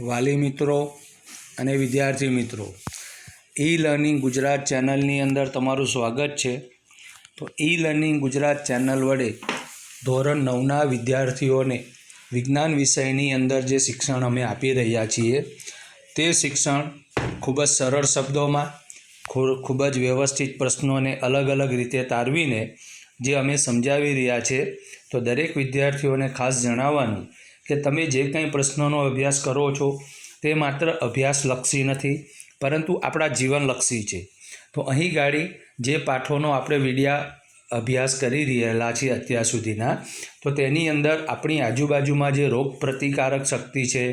વાલી મિત્રો અને વિદ્યાર્થી મિત્રો ઈ લર્નિંગ ગુજરાત ચેનલની અંદર તમારું સ્વાગત છે. તો ઈ લર્નિંગ ગુજરાત ચેનલ વડે ધોરણ નવના વિદ્યાર્થીઓને વિજ્ઞાન વિષયની અંદર જે શિક્ષણ અમે આપી રહ્યા છીએ, તે શિક્ષણ ખૂબ જ સરળ શબ્દોમાં ખૂબ જ વ્યવસ્થિત પ્રશ્નોને અલગ અલગ રીતે તારવીને જે અમે સમજાવી રહ્યા છે, તો દરેક વિદ્યાર્થીઓને ખાસ જણાવવાનું કે તમે જે કંઈ પ્રશ્નોનો અભ્યાસ કરો છો, તે માત્ર અભ્યાસલક્ષી નથી, પરંતુ આપણા જીવનલક્ષી છે. તો અહીં ગાડી જે પાઠોનો આપણે વિડિયા અભ્યાસ કરી રહેલા છીએ અત્યાર સુધીના. તો તેની અંદર આપણી આજુબાજુમાં જે રોગ પ્રતિકારક શક્તિ છે,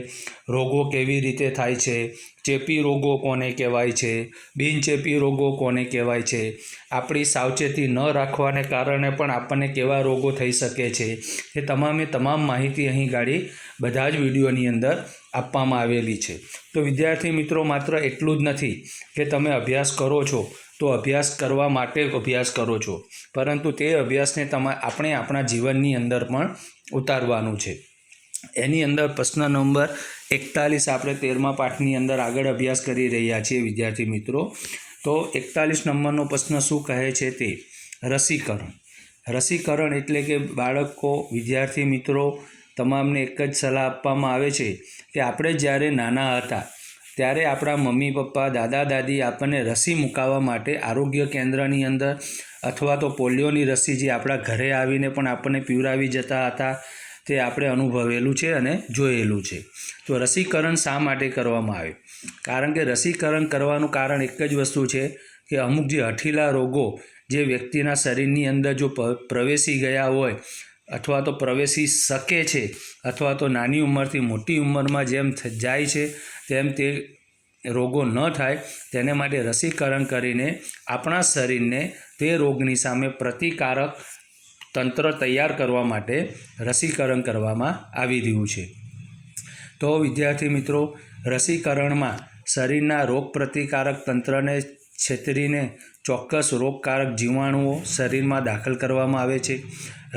રોગો કેવી રીતે થાય છે, ચેપી રોગો કોને કહેવાય છે, બિનચેપી રોગો કોને કહેવાય છે, આપણી સાવચેતી ન રાખવાને કારણે પણ આપણને કેવા રોગો થઈ શકે છે, એ તમામે તમામ માહિતી અહીં ગાડી બધા જ વિડીયોની અંદર આપવામાં આવેલી છે. તો વિદ્યાર્થી મિત્રો માત્ર એટલું જ નથી કે તમે અભ્યાસ કરો છો તો અભ્યાસ કરવા માટે અભ્યાસ કરો છો. પરંતુ તે અભ્યાસને તમા, આપણે આપણા જીવનની અંદર પણ ઉતારવાનું છે. એની અંદર પ્રશ્ન નંબર એકતાલીસ આપણે તેરમા પાઠની અંદર આગળ અભ્યાસ કરી રહ્યા છીએ, વિદ્યાર્થી મિત્રો. તો એકતાલીસ નંબરનો પ્રશ્ન શું કહે છે તે? રસીકરણ. રસીકરણ એટલે કે બાળકો, વિદ્યાર્થી મિત્રો, તમામને એક જ સલાહ આપવામાં આવે છે કે આપણે જ્યારે નાના હતા ત્યારે આપણા મમ્મી, પપ્પા, દાદા, દાદી આપણને રસી મુકાવવા માટે આરોગ્ય કેન્દ્રની અંદર અથવા તો પોલિયોની રસી જે આપણા ઘરે આવીને પણ આપણને પીવરાવી જતા હતા તે આપણે અનુભવેલું છે અને જોયેલું છે. તો રસીકરણ શા માટે કરવામાં આવે? કારણ કે રસીકરણ કરવાનું કારણ એક જ વસ્તુ છે કે અમુક જે હઠીલા રોગો જે વ્યક્તિના શરીરની અંદર જો પ્રવેશી ગયા હોય અથવા તો પ્રવેશી શકે છે અથવા તો નાની ઉંમરથી મોટી ઉંમરમાં જેમ જાય છે તેમ તે રોગો ન થાય, તેને માટે રસીકરણ કરીને આપણા શરીરને તે રોગની સામે પ્રતિકારક તંત્ર તૈયાર કરવા માટે રસીકરણ કરવામાં આવી રહ્યું છે. તો વિદ્યાર્થી મિત્રો, રસીકરણમાં શરીરના રોગ પ્રતિકારક તંત્રને છેતરીને ચોક્કસ રોગકારક જીવાણુઓ શરીરમાં દાખલ કરવામાં આવે છે.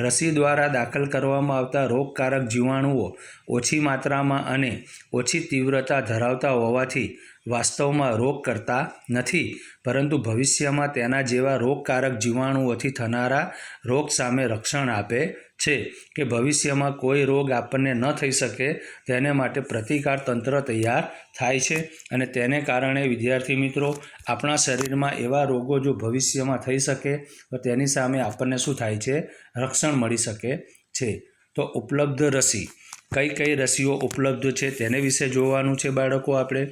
રસી દ્વારા દાખલ કરવામાં આવતા રોગકારક જીવાણુઓ ઓછી માત્રામાં અને ઓછી તીવ્રતા ધરાવતા હોવાથી વાસ્તવમાં રોગ કરતા નથી, પરંતુ ભવિષ્યમાં તેના જેવા રોગકારક જીવાણુઓથી થનારા રોગ સામે રક્ષણ આપે છે કે ભવિષ્યમાં કોઈ રોગ આપણને ન થઈ શકે તેને માટે પ્રતિકાર તંત્ર તૈયાર થાય છે અને તેને કારણે વિદ્યાર્થી મિત્રો, આપણા શરીરમાં એવા રોગો જો ભવિષ્યમાં થઈ શકે, તો તેની સામે આપણને શું થાય છે? રક્ષણ મળી શકે છે. તો ઉપલબ્ધ રસી. કઈ કઈ રસીઓ ઉપલબ્ધ છે? તેને વિશે જોવાનું છે બાળકો આપણે.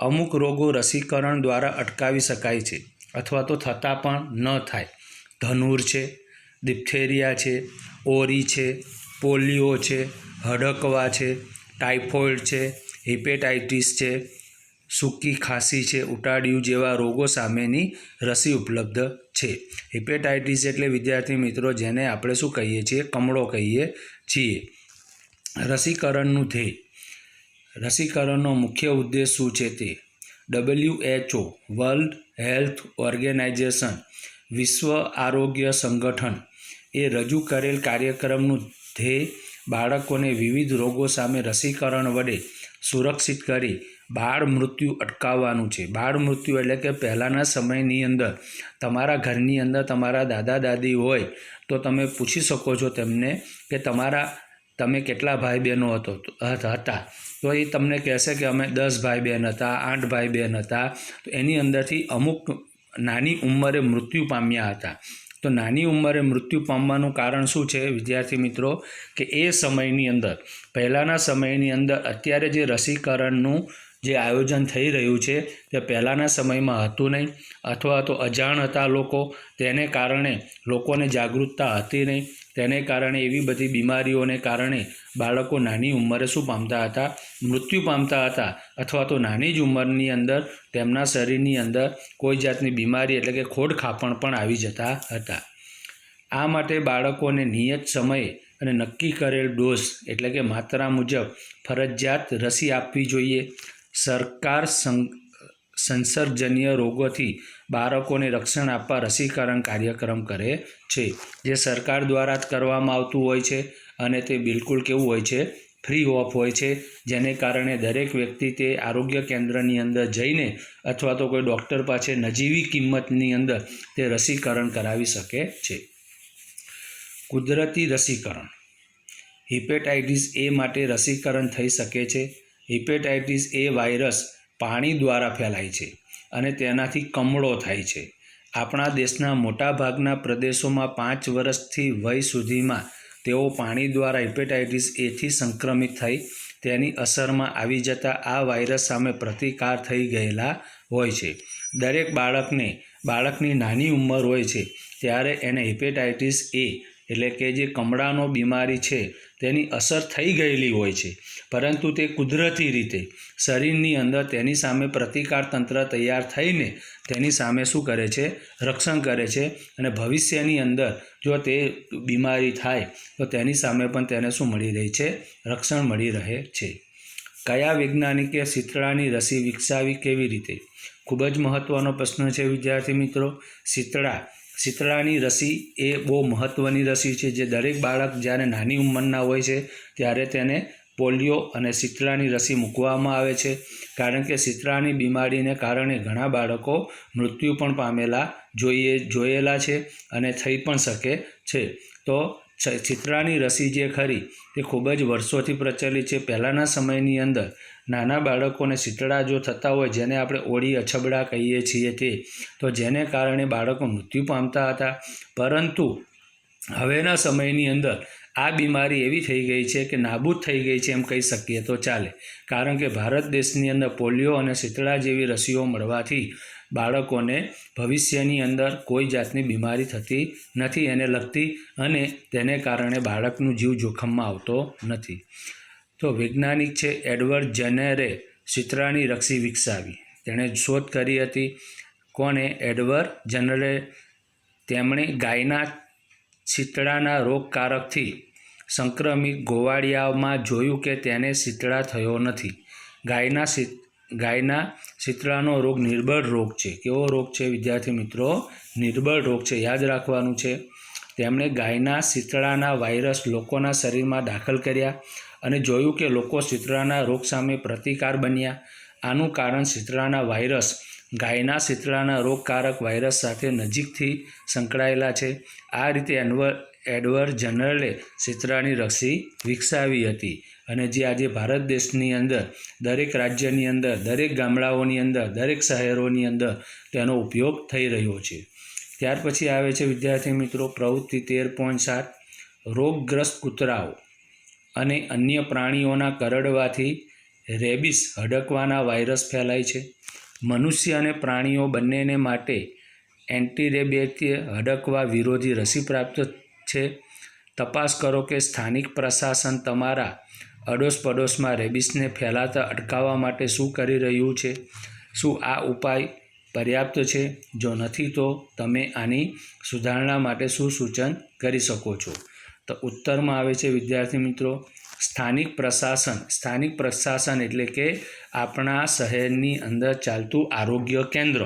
અમુક રોગો રસીકરણ દ્વારા અટકાવી શકાય છે અથવા તો થતાં પણ ન થાય. ધનુર છે, ડિપ્થેરિયા છે, ઓરી છે, પોલિયો છે, હડકવા છે, ટાઇફોઇડ છે, હિપેટાઇટિસ છે, સૂકી ખાંસી છે, ઉટાડિયું જેવા રોગો સામેની રસી ઉપલબ્ધ છે. હિપેટાઇટિસ એટલે વિદ્યાર્થી મિત્રો જેને આપણે શું કહીએ છીએ? કમળો કહીએ છીએ. રસીકરણનું ધ્યેય. રસીકરણનો મુખ્ય ઉદ્દેશ શું છે તે? W HO world health organization, વિશ્વ આરોગ્ય સંગઠન, એ રજૂ કરેલ કાર્યક્રમનું ધ્યેય બાળકોને વિવિધ રોગો સામે રસીકરણ વડે સુરક્ષિત કરી બાળ મૃત્યુ અટકાવવાનું છે. બાળ મૃત્યુ એટલે કે પહેલાંના સમયની અંદર તમારા ઘરની અંદર તમારા દાદા દાદી હોય તો તમે પૂછી શકો છો તેમને કે તમારા, તમે કેટલા ભાઈ બહેનો હતો, હતા. તો એ તમને કહેશે કે અમે દસ ભાઈ બહેન હતા, આઠ ભાઈ બહેન હતા. તો એની અંદરથી અમુક નાની ઉંમરે મૃત્યુ પામ્યા હતા. તો નાની ઉંમરે મૃત્યુ પામવાનું કારણ શું છે? વિદ્યાર્થી મિત્રો, કે એ સમયની અંદર, પહેલાંના સમયની અંદર અત્યારે જે રસીકરણનું જે આયોજન થઈ રહ્યું છે, તે પહેલાંના સમયમાં હતું નહીં, અથવા તો અજાણ હતા લોકો, તેને કારણે લોકોને જાગૃતતા હતી નહીં તેને કારણે એવી બધી બીમારીઓને કારણે બાળકો નાની ઉંમરે શું પામતા હતા? મૃત્યુ પામતા હતા અથવા તો નાની જ ઉંમરની અંદર તેમના શરીરની અંદર કોઈ જાતની બીમારી એટલે કે ખોડ ખાપણ પણ આવી જતા હતા. આ માટે બાળકોને નિયત સમયે અને નક્કી કરેલ ડોઝ એટલે કે માત્રા મુજબ ફરજિયાત રસી આપવી જોઈએ. સરકાર સંસર્ગજન્ય રોગોથી બાળકોને રક્ષણ આપવા રસીકરણ કાર્યક્રમ કરે છે, જે સરકાર દ્વારા જ કરવામાં આવતું હોય છે અને તે બિલકુલ કેવું હોય છે? ફ્રી ઓફ હોય છે, જેને કારણે દરેક વ્યક્તિ તે આરોગ્ય કેન્દ્રની અંદર જઈને અથવા તો કોઈ ડૉક્ટર પાસે નજીવી કિંમતની અંદર તે રસીકરણ કરાવી શકે છે. કુદરતી રસીકરણ. હિપેટાઇટિસ એ માટે રસીકરણ થઈ શકે છે. હિપેટાઇટિસ એ વાયરસ પાણી દ્વારા ફેલાય છે અને તેનાથી કમળો થાય છે. આપણા દેશના મોટાભાગના પ્રદેશોમાં પાંચ વર્ષથી વય સુધીમાં તેઓ પાણી દ્વારા હિપેટાઇટિસ એથી સંક્રમિત થઈ તેની અસરમાં આવી જતા આ વાયરસ સામે પ્રતિકાર થઈ ગયેલા હોય છે. દરેક બાળકને, બાળકની નાની ઉંમર હોય છે, ત્યારે એને હિપેટાઇટિસ એ, એટલે કે જે કમળાનો બીમારી છે તેની અસર થઈ ગયેલી હોય છે. પરંતુ તે કુદરતી રીતે શરીરની અંદર તેની સામે પ્રતિકાર તંત્ર તૈયાર થઈને તેની સામે શું કરે છે? રક્ષણ કરે છે અને ભવિષ્યની અંદર જો તે બીમારી થાય, તો તેની સામે પણ તેને શું મળી રહી છે? રક્ષણ મળી રહે છે. કયા વૈજ્ઞાનિકે શીતળાની રસી વિકસાવી કેવી રીતે? ખૂબ જ મહત્ત્વનો પ્રશ્ન છે વિદ્યાર્થી મિત્રો. શીતળા શીતળાની રસી એ બહુ મહત્ત્વની રસી છે. જે દરેક બાળક જ્યારે નાની ઉંમરના હોય છે, ત્યારે તેને પોલિયો અને શીતળાની રસી મૂકવામાં આવે છે. કારણ કે શીતળાની બીમારીને કારણે ઘણા બાળકો મૃત્યુ પણ પામેલા જોઈએ, જોયેલા છે અને થઈ પણ શકે છે. તો શીતળાની રસી જે ખરી, તે ખૂબ જ વર્ષોથી પ્રચલિત છે. પહેલાંના સમયની અંદર નાના બાળકોને શીતળા જો થતા હોય, જેને આપણે ઓળી અછબડા કહીએ છીએ તે તો જેને કારણે બાળકો મૃત્યુ પામતા હતા. પરંતુ હવેના સમયની અંદર આ બીમારી એવી થઈ ગઈ છે કે નાબૂદ થઈ ગઈ છે એમ કહી શકીએ તો ચાલે. કારણ કે ભારત દેશની અંદર પોલિયો અને શીતળા જેવી રસીઓ મળવાથી બાળકોને ભવિષ્યની અંદર કોઈ જાતની બીમારી થતી નથી, એને લગતી અને તેને કારણે બાળકનું જીવ જોખમમાં આવતો નથી. તો વૈજ્ઞાનિક છે એડવર્ડ જેનેરે શીતળાની રસી વિકસાવી. તેણે શોધ કરી હતી કોણે એડવર્ડ જનરે તેમણે ગાયના શીતળાના રોગકારકથી સંક્રમિત ગોવાળિયામાં જોયું કે તેને શીતળા થયો નથી. ગાયના ગાયના શીતળાનો રોગ નિર્બળ રોગ છે. કેવો રોગ છે? વિદ્યાર્થી મિત્રો, નિર્બળ રોગ છે. યાદ રાખવાનું છે. તેમણે ગાયના શીતળાના વાયરસ લોકોના શરીરમાં દાખલ કર્યા. અને જોયું કે લોકો શીતળાના રોગ સામે પ્રતિકાર બન્યા. આનું કારણ શીતળાના વાયરસ, ગાયના શીતળાના રોગકારક વાયરસ સાથે નજીકથી સંકળાયેલા છે. આ રીતે એનવર, એડવર્ડ જનરલે શીતળાની રસી વિકસાવી હતી અને જે આજે ભારત દેશની અંદર, દરેક રાજ્યની અંદર, દરેક ગામડાઓની અંદર, દરેક શહેરોની અંદર તેનો ઉપયોગ થઈ રહ્યો છે. ત્યાર પછી આવે છે વિદ્યાર્થી મિત્રો પ્રવૃત્તિ તેર પોઈન્ટ સાત, રોગગ્રસ્ત કૂતરાઓ. અને અન્ય પ્રાણીઓના કરડવાથી રેબિસ હડકવાના વાયરસ ફેલાય છે. મનુષ્ય અને પ્રાણીઓ બંનેને માટે એન્ટીરેબેકીય હડકવા વિરોધી રસી પ્રાપ્ત છે. તપાસ કરો કે સ્થાનિક પ્રશાસન તમારા અડોશ પડોશમાં રેબિસને ફેલાતા અટકાવવા માટે શું કરી રહ્યું છે? શું આ ઉપાય પર્યાપ્ત છે? જો નથી તો તમે આની સુધારણા માટે શું સૂચન કરી શકો છો? તો ઉત્તરમાં આવે છે, વિદ્યાર્થી મિત્રો, સ્થાનિક પ્રશાસન. સ્થાનિક પ્રશાસન એટલે કે આપણા શહેરની અંદર ચાલતું આરોગ્ય કેન્દ્ર,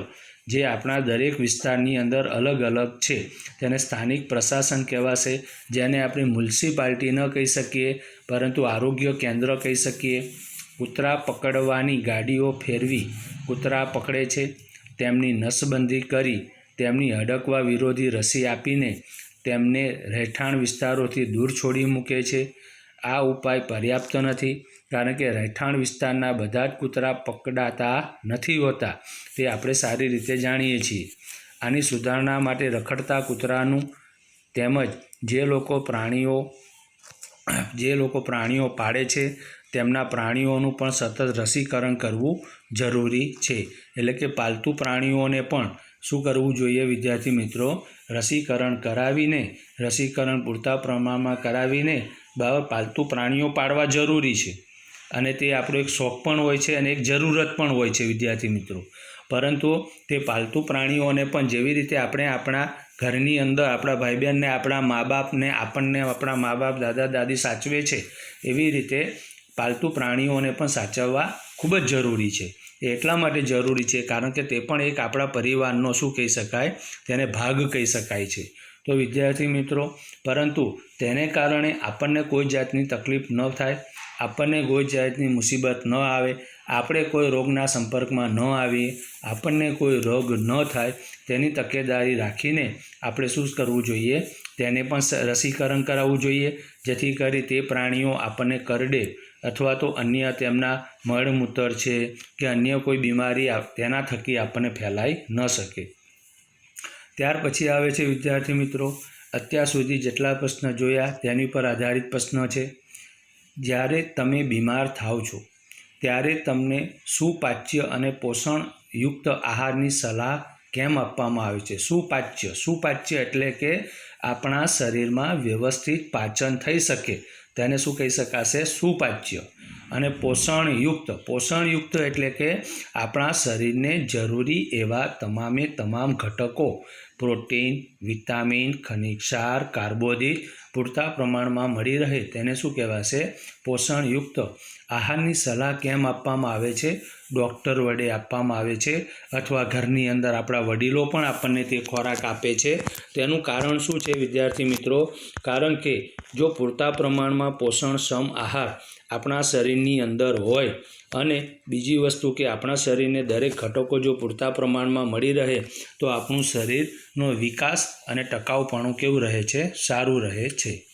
જે આપણા દરેક વિસ્તારની અંદર અલગ અલગ છે. તેને સ્થાનિક પ્રશાસન કહેવાશે, જેને આપણે મ્યુનિસિપાલિટી ન કહી શકીએ, પરંતુ આરોગ્ય કેન્દ્ર કહી શકીએ. કૂતરા પકડવાની ગાડીઓ ફેરવી, કૂતરા પકડે છે. તેમની નસબંધી કરી, તેમની હડકવા વિરોધી રસી આપીને તેમને રહેઠાણ વિસ્તારોથી દૂર છોડી મૂકે છે. આ ઉપાય પર્યાપ્ત નથી, કારણ કે રહેઠાણ વિસ્તારના બધા જ કૂતરા પકડાતા નથી હોતા, તે આપણે સારી રીતે જાણીએ છીએ. આની સુધારણા માટે રખડતા કૂતરાનું તેમજ જે લોકો પ્રાણીઓ, જે લોકો પ્રાણીઓ પાળે છે, તેમના પ્રાણીઓનું પણ સતત રસીકરણ કરવું જરૂરી છે. એટલે કે પાલતુ પ્રાણીઓને પણ શું કરવું જોઈએ વિદ્યાર્થી મિત્રો? રસીકરણ કરાવીને, રસીકરણ પૂરતા પ્રમાણમાં કરાવીને બહાર પાલતુ પ્રાણીઓ પાળવા જરૂરી છે. અને તે આપણો એક શોખ પણ હોય છે અને એક જરૂરત પણ હોય છે, વિદ્યાર્થી મિત્રો. પરંતુ તે પાલતુ પ્રાણીઓને પણ જેવી રીતે આપણે આપણા ઘરની અંદર આપણા ભાઈ બહેનને આપણા મા બાપને આપણને આપણા મા બાપ દાદા, દાદી સાચવે છે, એવી રીતે પાલતુ પ્રાણીઓને પણ સાચવવા ખૂબ જ જરૂરી છે. એટલા માટે જરૂરી છે, કારણ કે તે પણ એક આપણા પરિવારનો શું કહી શકાય? તેને ભાગ કહી શકાય છે. તો વિદ્યાર્થી મિત્રો, પરંતુ તેને કારણે આપણને કોઈ જાતની તકલીફ ન થાય, આપણને કોઈ જાતની મુસીબત ન આવે, આપણે કોઈ રોગના સંપર્કમાં ન આવીએ, આપણને કોઈ રોગ ન થાય, તેની તકેદારી રાખીને આપણે શું કરવું જોઈએ? તેને પણ રસીકરણ કરાવવું જોઈએ, જેથી કરી તે પ્રાણીઓ આપણને કરડે અથવા તો અન્ય તેમના મળમૂત્ર છે કે અન્ય કોઈ બીમારી તેના થકી આપણને ફેલાઈ ન શકે. ત્યાર પછી આવે છે, વિદ્યાર્થી મિત્રો, અત્યાર સુધી જેટલા પ્રશ્ન જોયા તેની પર આધારિત પ્રશ્ન છે. જ્યારે તમે બીમાર થાવ છો, ત્યારે તમને સુપાચ્ય અને પોષણયુક્ત આહારની સલાહ કેમ આપવામાં આવે છે? સુપાચ્ય. સુપાચ્ય એટલે કે આપણા શરીરમાં વ્યવસ્થિત પાચન થઈ શકે. તેને શું કહી શકાશે? સુપાચ્ય. અને પોષણયુક્ત પોષણયુક્ત એટલે કે આપણા શરીરને જરૂરી એવા તમામે તમામ ઘટકો, પ્રોટીન, વિટામિન, ખનિજ ક્ષાર, કાર્બોદિત પૂરતા પ્રમાણમાં મળી રહે તેને શું કહેવાશે? પોષણયુક્ત. આહારની સલાહ કેમ આપવામાં આવે છે? ડૉક્ટર વડે આપવામાં આવે છે અથવા ઘરની અંદર આપણા વડીલો પણ આપણને તે ખોરાક આપે છે? તેનું કારણ શું છે વિદ્યાર્થી મિત્રો? કારણ કે જો પૂરતા પ્રમાણમાં પોષણક્ષમ આહાર આપણા શરીરની અંદર હોય અને બીજી વસ્તુ કે આપણા શરીરને દરેક ઘટકો જો પૂરતા પ્રમાણમાં મળી રહે તો આપણું શરીરનો વિકાસ અને ટકાઉપણું કેવું રહે છે? સારું રહે છે.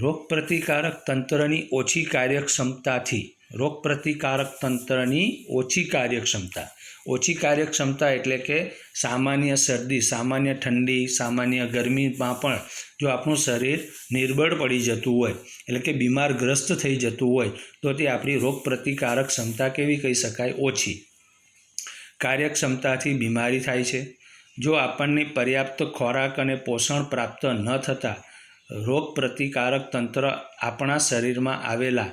રોગપ્રતિકારક તંત્રની ઓછી કાર્યક્ષમતાથી, રોગપ્રતિકારક તંત્રની ઓછી કાર્યક્ષમતા. ઓછી કાર્યક્ષમતા એટલે કે સામાન્ય શરદી, સામાન્ય ઠંડી, સામાન્ય ગરમીમાં પણ જો આપણું શરીર નિર્બળ પડી જતું હોય, એટલે કે બીમારગ્રસ્ત થઈ જતું હોય, તો તે આપણી રોગપ્રતિકારક ક્ષમતા કેવી કહી શકાય? ઓછી. કાર્યક્ષમતાથી બીમારી થાય છે. જો આપણને પર્યાપ્ત ખોરાક અને પોષણ પ્રાપ્ત ન થતાં રોગ પ્રતિકારક તંત્ર આપણા શરીરમાં આવેલા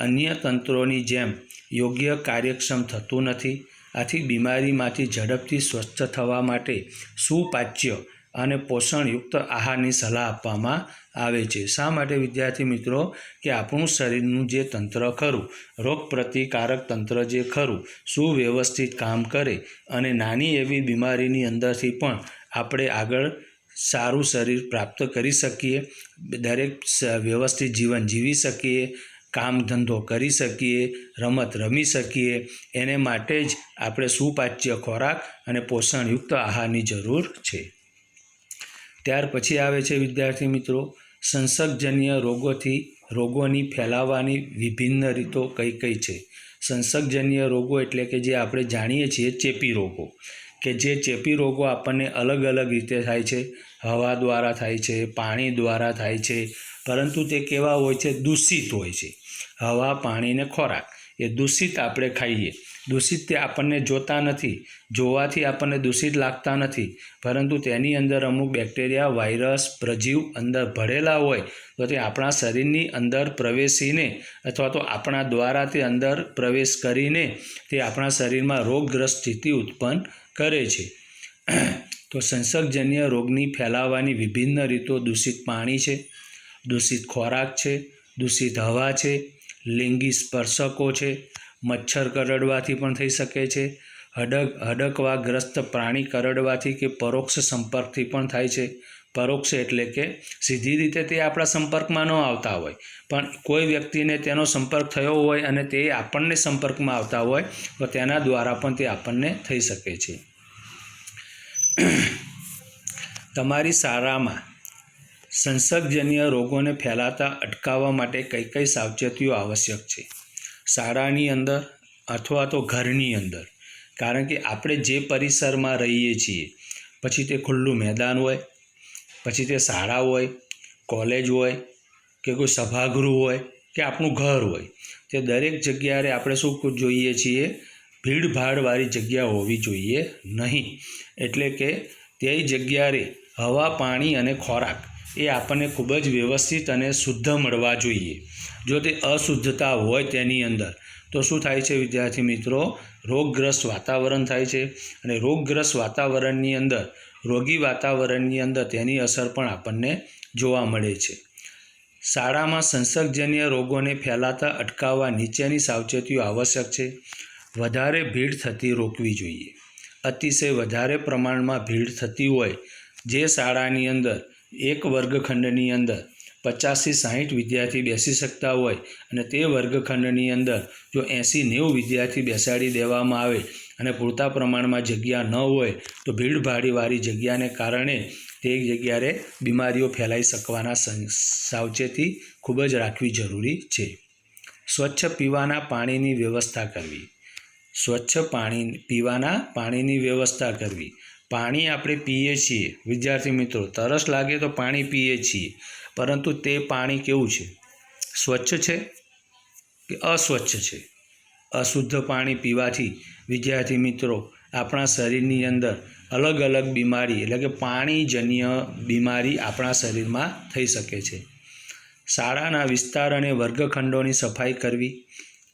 અન્ય તંત્રોની જેમ યોગ્ય કાર્યક્ષમ થતું નથી. આથી બીમારીમાંથી ઝડપથી સ્વસ્થ થવા માટે સુપાચ્ય અને પોષણયુક્ત આહારની સલાહ આપવામાં આવે છે. શા માટે, વિદ્યાર્થી મિત્રો, કે આપણું શરીરનું જે તંત્ર ખરું રોગ પ્રતિકારક તંત્ર જે ખરું, સુવ્યવસ્થિત કામ કરે અને નાની એવી બીમારીની અંદરથી પણ આપણે આગળ સારું શરીર પ્રાપ્ત કરી શકીએ, દરેક વ્યવસ્થિત જીવન જીવી શકીએ, કામ ધંધો કરી શકીએ, રમત રમી શકીએ, એને માટે જ આપણે સુપાચ્ય ખોરાક અને પોષણયુક્ત આહારની જરૂર છે. ત્યાર પછી આવે છે વિદ્યાર્થી મિત્રો, સંસર્ગજન્ય રોગોથી, રોગોની ફેલાવાની વિભિન્ન રીતો કઈ કઈ છે? સંસર્ગજન્ય રોગો એટલે કે જે આપણે જાણીએ છીએ ચેપી રોગો. કે જે ચેપી રોગો આપણને અલગ અલગ રીતે થાય છે, હવા દ્વારા થાય છે, પાણી દ્વારા થાય છે, પરંતુ તે કેવા હોય છે? દૂષિત હોય છે. હવા, પાણી ને ખોરાક, એ દૂષિત આપણે ખાઈએ. દૂષિત તે આપણને જોતા નથી, જોવાથી આપણને દૂષિત લાગતા નથી. પરંતુ તેની અંદર અમુક બેક્ટેરિયા, વાયરસ, પ્રજીવ અંદર ભરેલા હોય, તો તે આપણા શરીરની અંદર પ્રવેશીને અથવા તો આપણા દ્વારા તે અંદર પ્રવેશ કરીને તે આપણા શરીરમાં રોગગ્રસ્ત સ્થિતિ ઉત્પન્ન કરે છે. તો સંસર્ગજન્ય રોગની ફેલાવાની વિભિન્ન રીતો દૂષિત પાણી છે, દૂષિત ખોરાક છે, દૂષિત હવા છે, લિંગી સ્પર્શકો છે, મચ્છર કરડવાથી પણ થઈ શકે છે હડક હડકવાગ્રસ્ત પ્રાણી કરડવાથી કે પરોક્ષ સંપર્કથી પણ થાય છે પરોક્ષ એટલે કે સીધી રીતે તે આપણા સંપર્કમાં ન આવતા હોય. પણ કોઈ વ્યક્તિને તેનો સંપર્ક થયો હોય અને તે આપણને સંપર્કમાં આવતા હોય, તો તેના દ્વારા પણ તે આપણને થઈ શકે છે. તમારી શાળામાં સંસર્ગજન્ય રોગોને ફેલાતા અટકાવવા માટે કઈ કઈ સાવચેતીઓ આવશ્યક છે? શાળાની અંદર અથવા તો ઘરની અંદર? કારણ કે આપણે જે પરિસરમાં રહીએ છીએ, પછી તે ખુલ્લું મેદાન હોય પછી તે શાળા હોય, કોલેજ હોય કે કોઈ સભાગૃહ હોય કે આપણું ઘર હોય, તે દરેક જગ્યાએ આપણે શું જોઈએ છીએ? ભીડભાડવાળી જગ્યા હોવી જોઈએ નહીં. એટલે કે તે જગ્યાએ હવા, પાણી અને ખોરાક એ આપણને ખૂબ જ વ્યવસ્થિત અને શુદ્ધ મળવા જોઈએ. જો તે અશુદ્ધતા હોય તેની અંદર, તો શું થાય છે વિદ્યાર્થી મિત્રો? રોગગ્રસ્ત વાતાવરણ થાય છે અને રોગગ્રસ્ત વાતાવરણની અંદર રોગી વાતાવરણની અંદર તેની અસર પણ આપણને જોવા મળે છે. શાળામાં સંસર્ગજન્ય રોગોને ફેલાતા અટકાવવા નીચેની સાવચેતીઓ આવશ્યક છે. વધારે ભીડ થતી રોકવી જોઈએ. અતિશય વધારે પ્રમાણમાં ભીડ થતી હોય જે શાળાની અંદર, એક વર્ગખંડની અંદર, પચાસથી સાહીઠ વિદ્યાર્થી બેસી શકતા હોય અને તે વર્ગખંડની અંદર જો એંસી નેવું વિદ્યાર્થી બેસાડી દેવામાં આવે અને પૂરતા પ્રમાણમાં જગ્યા ન હોય તો ભીડભાડીવાળી જગ્યાને કારણે તે જગ્યાએ બીમારીઓ ફેલાઈ શકવાના સાવચેતી ખૂબ જ રાખવી જરૂરી છે. સ્વચ્છ પીવાના પાણીની વ્યવસ્થા કરવી. સ્વચ્છ પાણી, પીવાના પાણીની વ્યવસ્થા કરવી. પાણી આપણે પીએ છીએ. વિદ્યાર્થી મિત્રો, તરસ લાગે તો પાણી પીએ છીએ. પરંતુ તે પાણી કેવું છે? સ્વચ્છ છે કે અસ્વચ્છ છે? અશુદ્ધ પાણી પીવાથી વિદ્યાર્થી મિત્રો, આપણા શરીરની અંદર અલગ અલગ બીમારી, એટલે કે પાણીજન્ય બીમારી આપણા શરીરમાં થઈ શકે છે. શાળાના વિસ્તાર અને વર્ગખંડોની સફાઈ કરવી,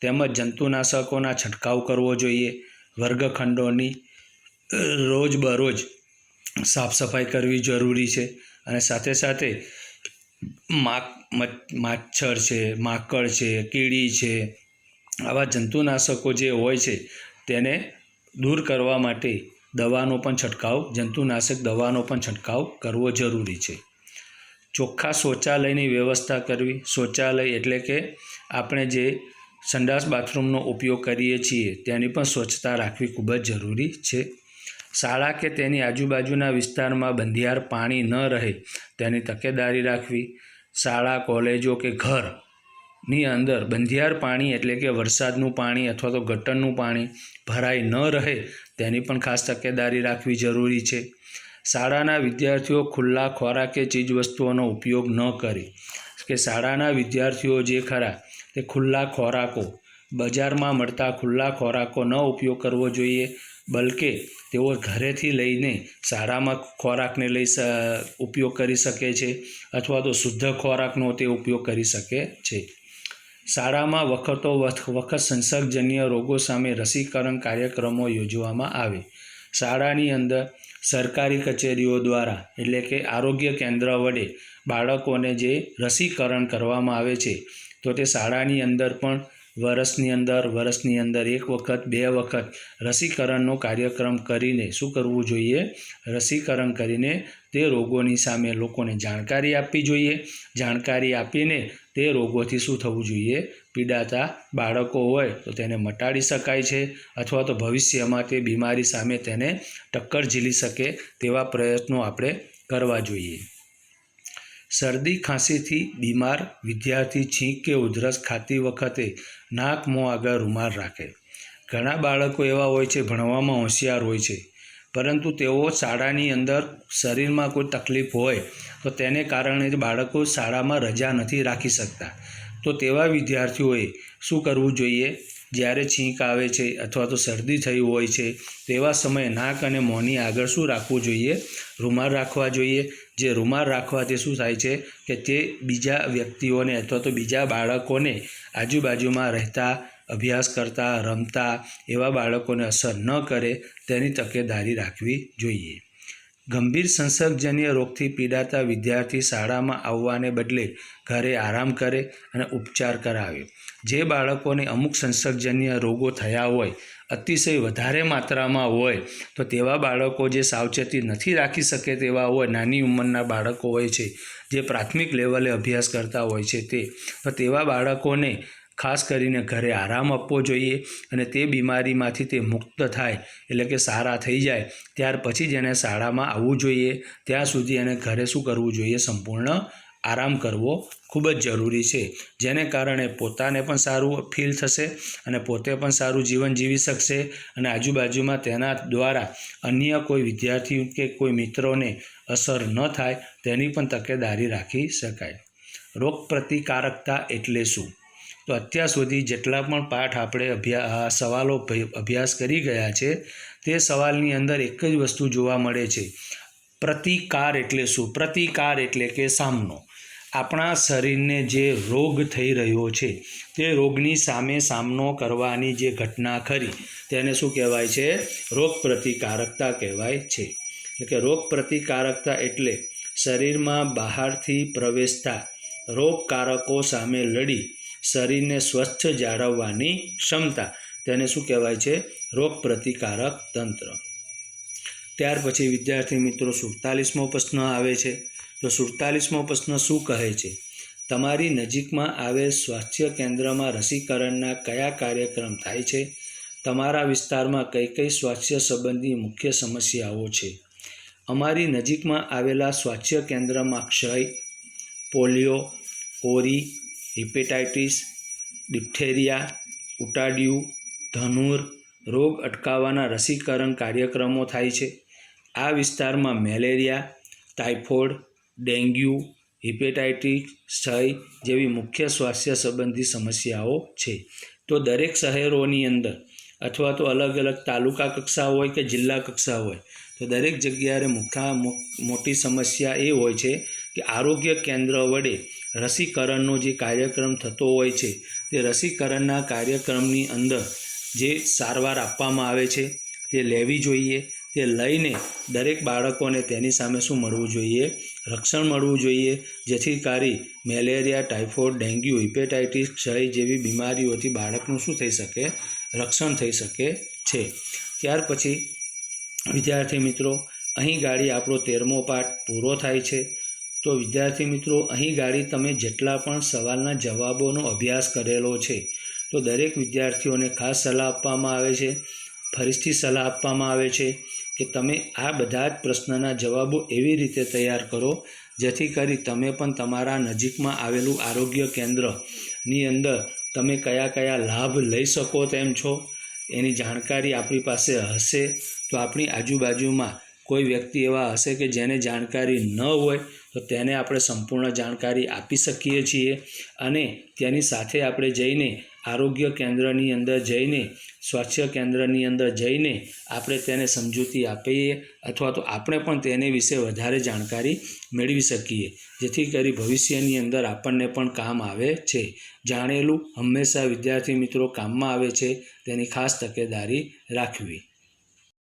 તેમજ જંતુનાશકોના છંટકાવ કરવો જોઈએ. વર્ગખંડોની રોજબરોજ સાફ સફાઈ કરવી જરૂરી છે અને સાથે સાથે માક માચ્છર છે, માકડ છે, કીડી છે, આવા જંતુનાશકો જે હોય છે તેને દૂર કરવા માટે દવાનો પણ છંટકાવ, જંતુનાશક દવાનો પણ છંટકાવ કરવો જરૂરી છે. ચોખ્ખા શૌચાલયની વ્યવસ્થા કરવી. શૌચાલય એટલે કે આપણે જે સંડાસ બાથરૂમનો ઉપયોગ કરીએ છીએ, તેની પણ સ્વચ્છતા રાખવી ખૂબ જ જરૂરી છે. શાળા કે તેની આજુબાજુના વિસ્તારમાં બંધિયાર પાણી ન રહે, તેની તકેદારી રાખવી. શાળા, કોલેજો કે ઘરની અંદર બંધિયાર પાણી એટલે કે વરસાદનું પાણી અથવા તો ગટરનું પાણી ભરાઈ ન રહે તેની પણ ખાસ તકેદારી રાખવી જરૂરી છે. શાળાના વિદ્યાર્થીઓ ખુલ્લા ખોરાક કે ચીજવસ્તુઓનો ઉપયોગ ન કરે. કે શાળાના વિદ્યાર્થીઓ જે ખરા તે ખુલ્લા ખોરાકો, બજારમાં મળતા ખુલ્લા ખોરાકો ન ઉપયોગ કરવો જોઈએ, બલકે તેઓ ઘરેથી લઈને શાળામાં ખોરાકને લઈ ઉપયોગ કરી શકે છે અથવા તો શુદ્ધ ખોરાકનો તે ઉપયોગ કરી શકે છે. શાળામાં વખતો વખ- વખત સંસર્ગજન્ય રોગો સામે રસીકરણ કાર્યક્રમો યોજવામાં આવે. શાળાની અંદર સરકારી કચેરીઓ દ્વારા, એટલે કે આરોગ્ય કેન્દ્ર વડે, બાળકોને જે રસીકરણ કરવામાં આવે છે, તો તે શાળાની અંદર પણ વર્ષની અંદર વર્ષની અંદર એક વખત, બે વખત રસીકરણનો કાર્યક્રમ કરીને શું કરવું જોઈએ? રસીકરણ કરીને તે રોગોની સામે લોકોને જાણકારી આપવી જોઈએ. જાણકારી આપીને તે રોગોથી શું થવું જોઈએ? પીડાતા બાળકો હોય તો તેને મટાડી શકાય છે અથવા તો ભવિષ્યમાં તે બીમારી સામે તેને ટક્કર ઝીલી શકે તેવા પ્રયત્નો આપણે કરવા જોઈએ. શરદી, ખાંસીથી બીમાર વિદ્યાર્થી છીંક કે ઉધરસ ખાતી વખતે નાક, મોં આગળ રૂમાલ રાખે. ઘણા બાળકો એવા હોય છે, ભણવામાં હોશિયાર હોય છે, પરંતુ તેઓ શાળાની અંદર શરીરમાં કોઈ તકલીફ હોય તો તેને કારણે જ બાળકો શાળામાં રજા નથી રાખી શકતા. તો તેવા વિદ્યાર્થીઓએ શું કરવું જોઈએ? જ્યારે છીંક આવે છે અથવા તો શરદી થઈ હોય છે, તેવા સમયે નાક અને મોંની આગળ શું રાખવું જોઈએ? રૂમાલ રાખવા જોઈએ. જે રૂમાલ રાખવાથી શું થાય છે કે તે બીજા વ્યક્તિઓને અથવા તો બીજા બાળકોને આજુબાજુમાં રહેતા, અભ્યાસ કરતા, રમતા એવા બાળકોને અસર ન કરે તેની તકેદારી રાખવી જોઈએ. ગંભીર સંસર્ગજન્ય રોગથી પીડાતા વિદ્યાર્થી શાળામાં આવવાને બદલે ઘરે આરામ કરે અને ઉપચાર કરાવે. જે બાળકોને અમુક સંસર્ગજન્ય રોગો થયા હોય, અતિશય વધારે માત્રામાં હોય, તો તેવા બાળકો જે સાવચેતી નથી રાખી શકે તેવા હોય, નાની ઉંમરના બાળકો હોય છે, જે પ્રાથમિક લેવલે અભ્યાસ કરતા હોય છે તે, તો તેવા બાળકોને ખાસ કરીને ઘરે આરામ આપવો જોઈએ અને તે બીમારીમાંથી તે મુક્ત થાય, એટલે કે સારા થઈ જાય, ત્યાર પછી જ એને શાળામાં આવવું જોઈએ. ત્યાં સુધી એને ઘરે શું કરવું જોઈએ? સંપૂર્ણ આરામ કરવો ખૂબ જ જરૂરી છે. જેને કારણે પોતાને પણ સારું ફીલ થશે અને પોતે પણ સારું જીવન જીવી શકશે અને આજુબાજુમાં તેના દ્વારા અન્ય કોઈ વિદ્યાર્થી કે કોઈ મિત્રોને અસર ન થાય, તેની પણ તકેદારી રાખી શકાય. રોગ પ્રતિકારકતા એટલે શું? તો અત્યાર સુધી જેટલા પણ પાઠ આપણે અભ્યા સવાલો અભ્યાસ કરી ગયા છે, તે સવાલની અંદર એક જ વસ્તુ જોવા મળે છે. પ્રતિકાર એટલે શું? પ્રતિકાર એટલે કે સામનો. આપણા શરીરને જે રોગ થઈ રહ્યો છે, તે રોગની સામે સામનો કરવાની જે ઘટના ખરી, તેને શું કહેવાય છે? રોગ પ્રતિકારકતા કહેવાય છે. એટલે કે રોગ પ્રતિકારકતા એટલે શરીરમાં બહારથી પ્રવેશતા રોગકારકો સામે લડી શરીરને સ્વચ્છ જાળવવાની ક્ષમતા, તેને શું કહેવાય છે? રોગ પ્રતિકારક તંત્ર. ત્યાર પછી વિદ્યાર્થી મિત્રો, સુડતાલીસમો પ્રશ્ન આવે છે. તો સુડતાલીસમો પ્રશ્ન શું કહે છે? તમારી નજીકમાં આવેલ સ્વાસ્થ્ય કેન્દ્રમાં રસીકરણના કયા કાર્યક્રમ થાય છે? તમારા વિસ્તારમાં કઈ કઈ સ્વાસ્થ્ય સંબંધી મુખ્ય સમસ્યાઓ છે? અમારી નજીકમાં આવેલા સ્વાસ્થ્ય કેન્દ્રમાં ક્ષય, પોલિયો, ઓરી હિપેટાઇટિસ, ડિપ્થેરિયા, ઉટાડિયું, ધનુર રોગ અટકાવવાના રસીકરણ કાર્યક્રમો થાય છે. આ વિસ્તારમાં મેલેરિયા, ટાઇફોઇડ, ડેન્ગ્યુ, હિપેટાઇટિસ ક્ષય જેવી મુખ્ય સ્વાસ્થ્ય સંબંધી સમસ્યાઓ છે. તો દરેક શહેરોની અંદર અથવા તો અલગ અલગ તાલુકા કક્ષા હોય કે જિલ્લા કક્ષા હોય, તો દરેક જગ્યાએ મુખ્ય મોટી સમસ્યા એ હોય છે કે આરોગ્ય કેન્દ્ર વડે રસીકરણનો જે કાર્યક્રમ થતો હોય છે, તે રસીકરણના કાર્યક્રમની અંદર જે સારવાર આપવામાં આવે છે, તે લેવી જોઈએ, તે લઈને દરેક બાળકોને તેની સામે શું મળવું જોઈએ, રક્ષણ મળવું જોઈએ, જેથી કરી મેલેરિયા, ટાઇફોઇડ, ડેન્ગ્યુ, હિપેટાઇટિસ ક્ષય જેવી બીમારીઓથી બાળકનું શું થઈ શકે, રક્ષણ થઈ શકે છે. ત્યાર પછી વિદ્યાર્થી મિત્રો, અહીં ગાડી આપણો તેરમો પાઠ પૂરો થાય છે. તો વિદ્યાર્થી મિત્રો, અહીં ગાડી તમે જેટલા પણ સવાલના જવાબોનો અભ્યાસ કરેલો છે, તો દરેક વિદ્યાર્થીઓને ખાસ સલાહ આપવામાં આવે છે. ફરીથી સલાહ આપવામાં આવે છે કે તમે આ બધા જ પ્રશ્નના જવાબો એવી રીતે તૈયાર કરો, જેથી કરી તમે પણ તમારા નજીકમાં આવેલું આરોગ્ય કેન્દ્રની અંદર તમે કયા કયા લાભ લઈ શકો તેમ છો. એની જાણકારી આપણી પાસે હશે, તો આપણી આજુબાજુમાં કોઈ વ્યક્તિ એવા હશે કે જેને જાણકારી ન હોય તો તેને આપણે સંપૂર્ણ જાણકારી આપી શકીએ છીએ અને તેની સાથે આપણે જઈને આરોગ્ય કેન્દ્રની અંદર જઈને, સ્વાસ્થ્ય કેન્દ્રની અંદર જઈને આપણે તેને સમજૂતી આપીએ અથવા તો આપણે પણ તેને વિશે વધારે જાણકારી મેળવી શકીએ. જેથી કરી ભવિષ્યની અંદર આપણને પણ કામ આવે છે. જાણેલું હંમેશા વિદ્યાર્થી મિત્રો કામમાં આવે છે. તેની ખાસ તકેદારી રાખવી.